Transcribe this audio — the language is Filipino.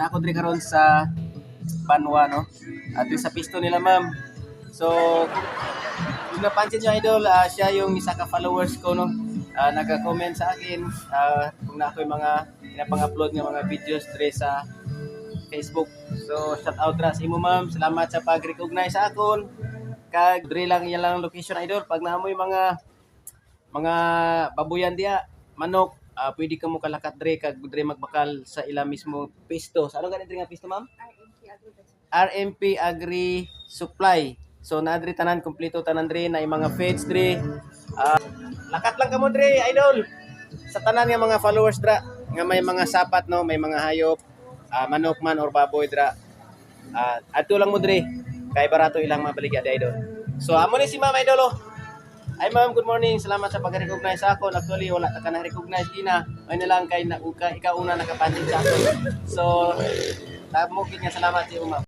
na ako diri karon sa Banwa no. At sa pisto nila ma'am. So kung napansin niyo idol, ah, siya yung isa ka followers ko no. Ah, nagka-comment sa akin ah, kung na ako yung mga pinapang-upload ng mga videos diri sa Facebook. So shout out ra sa imo ma'am. Salamat sa pag-recognize sa akon. Kag diri lang iya lang location idol pag naamoy mga mga babuyan diya, manok, ah, pwede ka mo kalakat dre kag dre magbakal sa ila mismo pisto. Sa ano ganit nga pisto, ma'am? RMP Agri Supply. So na dre tanan kompleto tanan dre na mga feeds dre. Ah, lakat lang kamo dre, idol. Sa tanan nga mga followers dra nga may mga sapat no, may mga hayop, ah, manok man or baboy dra. Ah, adto lang mo dre. Kay barato ilang mabaligya idol. So amo ni si Ma'am Idol oh. Ay ma'am, good morning. Salamat sa pag-recognize sa ako. Actually, wala ta ka na-recognize ina. Ay na lang kay na, ka, ikaw una nakapansin sa ako. So, tamo nga salamat sa iyo ma'am.